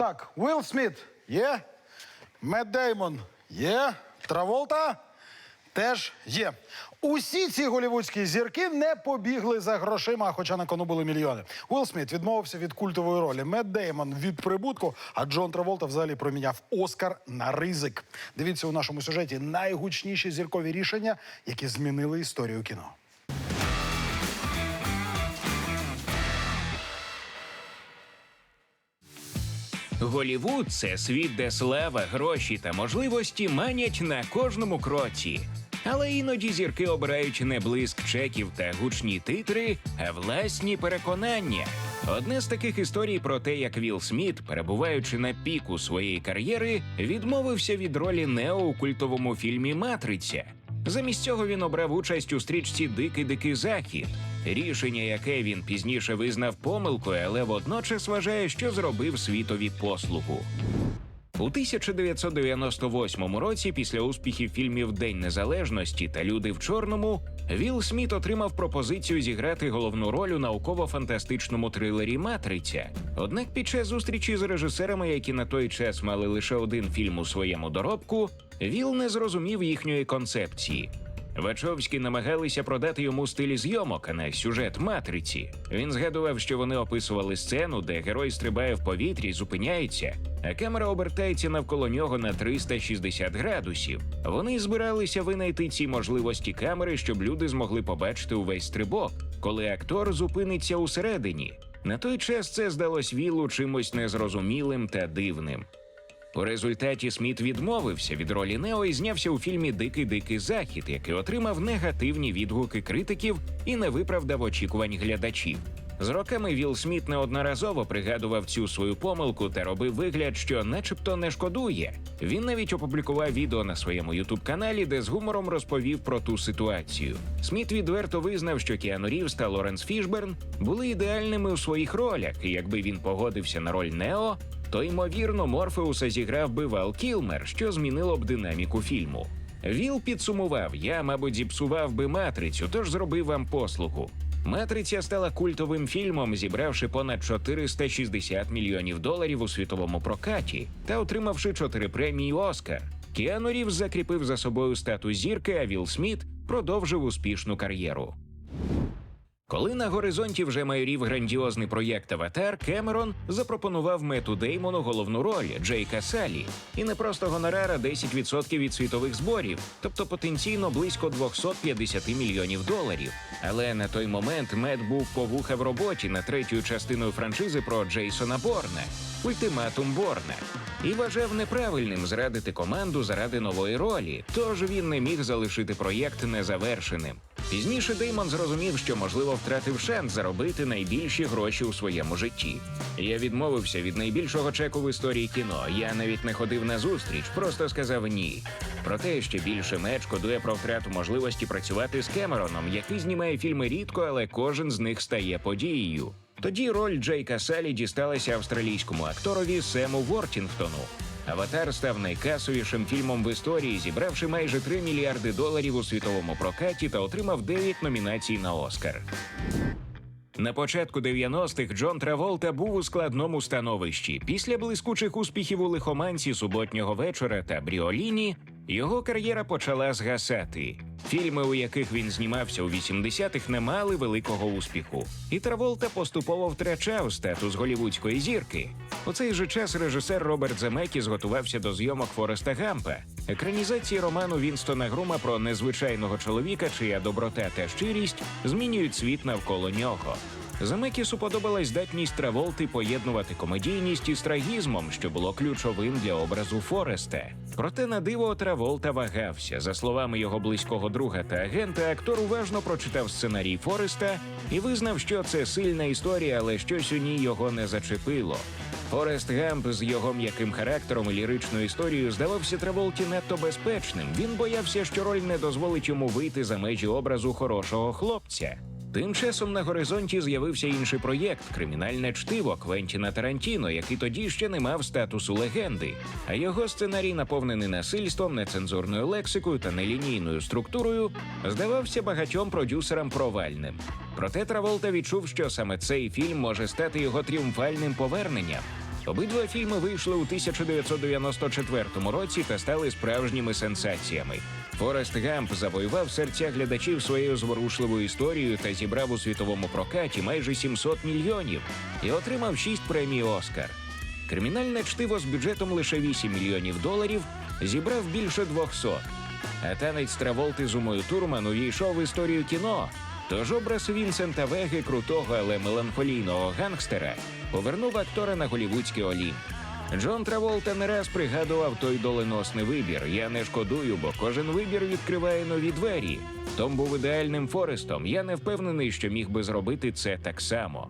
Так, Уилл Сміт є. Мед Деймон є. Траволта теж є. Усі ці голівудські зірки не побігли за грошима, хоча на кону були мільйони. Уилл Сміт відмовився від культової ролі. Мед Деймон від прибутку, а Джон Траволта взагалі проміняв Оскар на ризик. Дивіться у нашому сюжеті найгучніші зіркові рішення, які змінили історію кіно. Голівуд це світ, де слава, гроші та можливості манять на кожному кроці. Але іноді зірки обирають не блиск чеків та гучні титри, а власні переконання. Одне з таких історій про те, як Вілл Сміт, перебуваючи на піку своєї кар'єри, відмовився від ролі Нео у культовому фільмі Матриця. Замість цього він обрав участь у стрічці Дикий дикий захід. Рішення, яке він пізніше визнав помилкою, але водночас вважає, що зробив світові послугу. У 1998 році, після успіхів фільмів День Незалежності та Люди в чорному, Вілл Сміт отримав пропозицію зіграти головну роль у науково-фантастичному трилері Матриця. Однак під час зустрічі з режисерами, які на той час мали лише один фільм у своєму доробку, Вілл не зрозумів їхньої концепції. Вачовські намагалися продати йому стиль зйомок, а не сюжет матриці. Він згадував, що вони описували сцену, де герой стрибає в повітрі, зупиняється, а камера обертається навколо нього на 360 градусів. Вони збиралися винайти ці можливості камери, щоб люди змогли побачити увесь стрибок, коли актор зупиниться усередині. На той час це здалось Вілу чимось незрозумілим та дивним. У результаті Сміт відмовився від ролі Нео і знявся у фільмі Дикий дикий захід, який отримав негативні відгуки критиків і не виправдав очікувань глядачів. З роками Вілл Сміт неодноразово пригадував цю свою помилку та робив вигляд, що, начебто, не шкодує. Він навіть опублікував відео на своєму ютуб каналі, де з гумором розповів про ту ситуацію. Сміт відверто визнав, що Кіану Рівз та Лоренс Фішберн були ідеальними у своїх ролях, і якби він погодився на роль Нео, то ймовірно Морфеуса зіграв би Вал Кілмер, що змінило б динаміку фільму. Віл підсумував: я, мабуть, зіпсував би матрицю, тож зробив вам послугу. Матриця стала культовим фільмом, зібравши понад 460 мільйонів доларів у світовому прокаті та отримавши чотири премії Оскар. Кіану Рівз закріпив за собою статус зірки, а Вілл Сміт продовжив успішну кар'єру. Коли на горизонті вже майорів грандіозний проєкт Аватар, Кемерон запропонував Мету Деймону головну роль Джейка Салі, і не просто гонорара 10% від світових зборів, тобто потенційно близько 250 мільйонів доларів. Але на той момент Мет був по вуха в роботі над третьою частиною франшизи про Джейсона Борна Ультиматум Борна. І вважав неправильним зрадити команду заради нової ролі, тож він не міг залишити проєкт незавершеним. Пізніше Деймон зрозумів, що можливо втратив шанс заробити найбільші гроші у своєму житті. Я відмовився від найбільшого чеку в історії кіно. Я навіть не ходив на зустріч, просто сказав ні. Проте ще більше меч шкодує про втрату можливості працювати з Кемероном, який знімає фільми рідко, але кожен з них стає подією. Тоді роль Джейка Салі дісталася австралійському акторові Сему Вортінгтону. Аватар став найкасовішим фільмом в історії, зібравши майже 3 мільярди доларів у світовому прокаті та отримав 9 номінацій на Оскар. На початку 90-х Джон Траволта був у складному становищі. Після блискучих успіхів у лихоманці суботнього вечора та Бріоліні його кар'єра почала згасати. Фільми, у яких він знімався у 80-х, не мали великого успіху, і Траволта поступово втрачав статус голівудської зірки. У цей же час режисер Роберт Земекіс готувався до зйомок Фореста Гампа, екранізації роману Вінстона Грума про незвичайного чоловіка, чия доброта та щирість змінюють світ навколо нього. Замекісу подобалась здатність Траволти поєднувати комедійність із трагізмом, що було ключовим для образу Фореста. Проте на диво Траволта вагався. За словами його близького друга та агента, актор уважно прочитав сценарій Фореста і визнав, що це сильна історія, але щось у ній його не зачепило. Форест Гамп з його м'яким характером і ліричною історією здавався Траволті надто безпечним. Він боявся, що роль не дозволить йому вийти за межі образу хорошого хлопця. Тим часом на горизонті з'явився інший проєкт кримінальне чтиво Квентіна Тарантіно, який тоді ще не мав статусу легенди. А його сценарій, наповнений насильством, нецензурною лексикою та нелінійною структурою, здавався багатьом продюсерам провальним. Проте Траволта відчув, що саме цей фільм може стати його тріумфальним поверненням. Обидва фільми вийшли у 1994 році та стали справжніми сенсаціями. Форест Гамп завоював серця глядачів своєю зворушливою історією та зібрав у світовому прокаті майже 700 мільйонів і отримав 6 премій Оскар. Кримінальне чтиво з бюджетом лише 8 мільйонів доларів зібрав більше 200. А танець Траволти з Умою Турман увійшов в історію кіно. Тож образ Вінсента Веги, крутого, але меланхолійного гангстера, повернув актора на голівудський олімп. Джон Траволта не раз пригадував той доленосний вибір. Я не шкодую, бо кожен вибір відкриває нові двері. Том був ідеальним Форестом. Я не впевнений, що міг би зробити це так само.